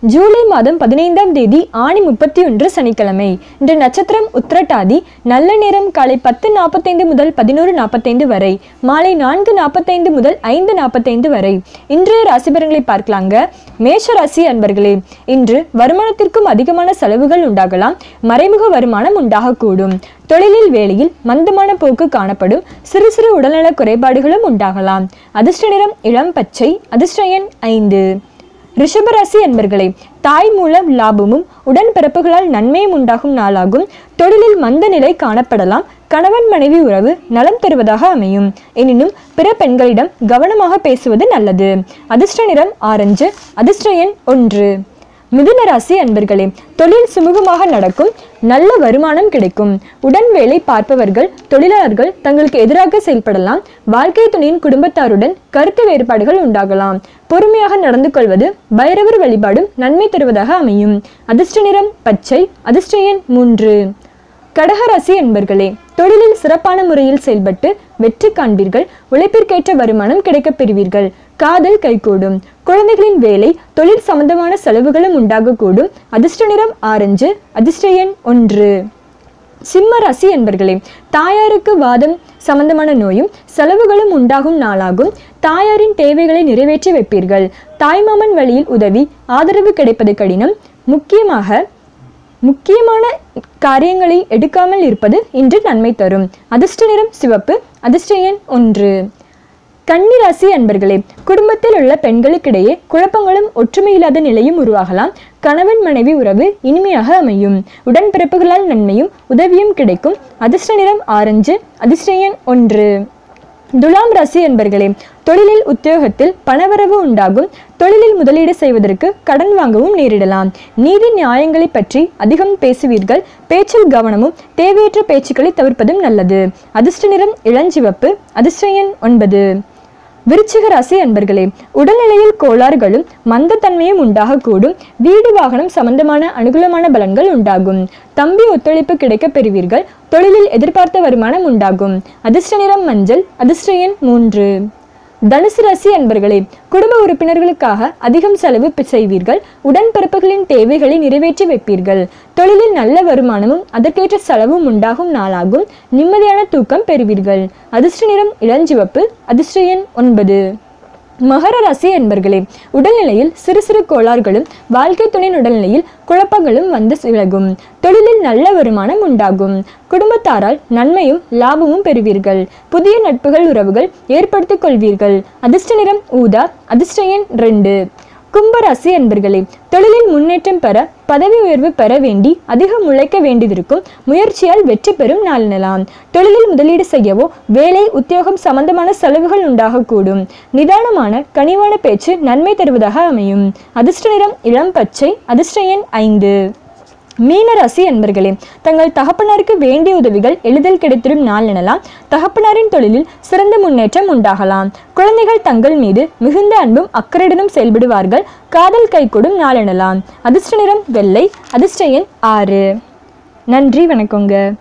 ஜூலை மாதம் பதினைந்தாம் தேதி ஆணி முப்பத்தி ஒன்று சனிக்கிழமை. இன்று நட்சத்திரம் உத்திரட்டாதி நல்ல நேரம் காலை பத்து நாற்பத்தைந்து முதல் பதினோரு நாற்பத்தைந்து வரை மாலை நான்கு நாற்பத்தைந்து முதல் ஐந்து நாற்பத்தைந்து வரை. இன்றைய ராசிபரங்களை பார்க்கலாங்க. மேஷ ராசி அன்பர்களே இன்று வருமானத்திற்கும் அதிகமான செலவுகள் உண்டாகலாம். மறைமுக வருமானம் உண்டாகக்கூடும். தொழிலில் வேலையில் மந்தமான போக்கு காணப்படும். சிறு சிறு உடல்நல குறைபாடுகளும் உண்டாகலாம். அதிர்ஷ்ட நிறம் இளம் பச்சை அதிர்ஷ்ட எண் ஐந்து. ரிஷபராசி அன்பர்களே தாய் மூலம் லாபமும் உடன்பிறப்புகளால் நன்மையும் உண்டாகும் நாளாகும். தொழிலில் மந்த நிலை காணப்படலாம். கணவன் மனைவி உறவு நலம் தருவதாக அமையும். எனினும் பிற பெண்களிடம் கவனமாக பேசுவது நல்லது. அதிர்ஷ்ட நிறம் ஆரஞ்சு அதிர்ஷ்ட எண் ஒன்று. மிதுன ராசி அன்பர்களே தொழில் சுமூகமாக நடக்கும். நல்ல வருமானம் கிடைக்கும். உடன் வேலை பார்ப்பவர்கள் தொழிலாளர்கள் தங்களுக்கு எதிராக செயல்படலாம். வாழ்க்கை துணையின் குடும்பத்தாருடன் கருத்து வேறுபாடுகள் உண்டாகலாம். பொறுமையாக நடந்து கொள்வது பைரவர் வழிபாடும் நன்மை தருவதாக அமையும். அதிர்ஷ்ட நிறம் பச்சை. அதிர்ஷ்ட எண் மூன்று. கடகராசி என்பர்களே தொழிலில் சிறப்பான முறையில் செயல்பட்டு வெற்றி காண்பீர்கள் உழைப்பிற்கேற்ற வருமானம் கிடைக்கப் பெறுவீர்கள். காதல் கைகூடும். குழந்தைகளின் வேலை தொழில் சம்பந்தமான செலவுகளும் உண்டாகக்கூடும். அதிர்ஷ்ட நிறம் ஆரஞ்சு அதிர்ஷ்ட எண் ஒன்று. சிம்ம ராசி என்பர்களே தாயாருக்கு வாதம் சம்பந்தமான நோயும் செலவுகளும் உண்டாகும் நாளாகும். தாயாரின் தேவைகளை நிறைவேற்றி வைப்பீர்கள். தாய்மாமன் வழியில் உதவி ஆதரவு கிடைப்பது கடினம். முக்கியமாக முக்கியமான காரியங்களை எடுக்காமல் இருப்பது இன்று நன்மை தரும். அதிர்ஷ்ட நிறம் சிவப்பு அதிர்ஷ்ட எண் ஒன்று. கன்னிராசி அன்பர்களே குடும்பத்தில் உள்ள பெண்களுக்கிடையே குழப்பங்களும் ஒற்றுமையில்லாத நிலையும் உருவாகலாம். கணவன் மனைவி உறவு இனிமையாக அமையும். உடன்பிறப்புகளால் நன்மையும் உதவியும் கிடைக்கும். அதிர்ஷ்ட நிறம் ஆரஞ்சு அதிர்ஷ்ட எண் ஒன்று. துலாம் ராசி என்பர்களே தொழிலில் உத்தியோகத்தில் பணவரவு உண்டாகும். தொழிலில் முதலீடு செய்வதற்கு கடன் வாங்கவும் நேரிடலாம். நீதி நியாயங்களை பற்றி அதிகம் பேசுவீர்கள். பேச்சில் கவனமும் தேவையற்ற பேச்சுக்களை தவிர்ப்பதும் நல்லது. அதிர்ஷ்ட நிறம் இளஞ்சிவப்பு அதிர்ஷ்ட எண் ஒன்பது. விருச்சிக ராசி அன்பர்களே உடல்நிலையில் கோளாறுகளும் மந்தத்தன்மையும் உண்டாகக்கூடும். வீடு வாகனம் சம்பந்தமான அனுகூலமான பலன்கள் உண்டாகும். தம்பி ஒத்துழைப்பு கிடைக்கப் பெறுவீர்கள். தொழிலில் எதிர்பார்த்த வருமானம் உண்டாகும். அதிர்ஷ்ட நிறம் மஞ்சள் அதிர்ஷ்ட எண் மூன்று. தனுசு ராசி அன்பர்களே குடும்ப உறுப்பினர்களுக்காக அதிகம் செலவு செய்வீர்கள். உடன்பிறப்புகளின் தேவைகளை நிறைவேற்றி வைப்பீர்கள். தொழிலில் நல்ல வருமானமும் அதற்கேற்ற செலவும் உண்டாகும் நாளாகும். நிம்மதியான தூக்கம் பெறுவீர்கள். அதிர்ஷ்ட நிறம் இளஞ்சிவப்பு அதிர்ஷ்ட எண் ஒன்பது. மகர ராசி என்பர்களே உடல்நிலையில் சிறு சிறு கோளாறுகளும் வாழ்க்கை துணையின் உடல்நிலையில் குழப்பங்களும் வந்து விலகும் தொழிலில் நல்ல வருமானம் உண்டாகும். குடும்பத்தாரால் நன்மையும் லாபமும் பெறுவீர்கள். புதிய நட்புகள் உறவுகள் ஏற்படுத்திக் கொள்வீர்கள். அதிர்ஷ்ட நிறம் ஊதா அதிர்ஷ்ட எண் ரெண்டு. கும்பராசி அன்பர்களே தொழிலில் முன்னேற்றம் பெற பதவி உயர்வு பெற வேண்டி அதிகம் உழைக்க வேண்டியிருக்கும் முயற்சியால் வெற்றி பெறும் நாளினலாம் தொழிலில் முதலீடு செய்யவோ வேலை உத்தியோகம் சம்பந்தமான செலவுகள் உண்டாகக்கூடும். நிதானமான கனிவான பேச்சு நன்மை தருவதாக அமையும். அதிர்ஷ்ட நிறம் இளம் பச்சை அதிர்ஷ்ட எண் ஐந்து. மீனராசி அன்பர்களே தங்கள் தகப்பனாருக்கு வேண்டிய உதவிகள் எளிதில் கிடைத்திடும் நாள் எனலாம். தகப்பனாரின் தொழிலில் சிறந்த முன்னேற்றம் உண்டாகலாம். குழந்தைகள் தங்கள் மீது மிகுந்த அன்பும் அக்கறையுடனும் செயல்படுவார்கள். காதல் கைகூடும் நாள் எனலாம். அதிர்ஷ்ட நிறம் வெள்ளை அதிர்ஷ்ட எண் ஆறு. நன்றி வணக்கங்க.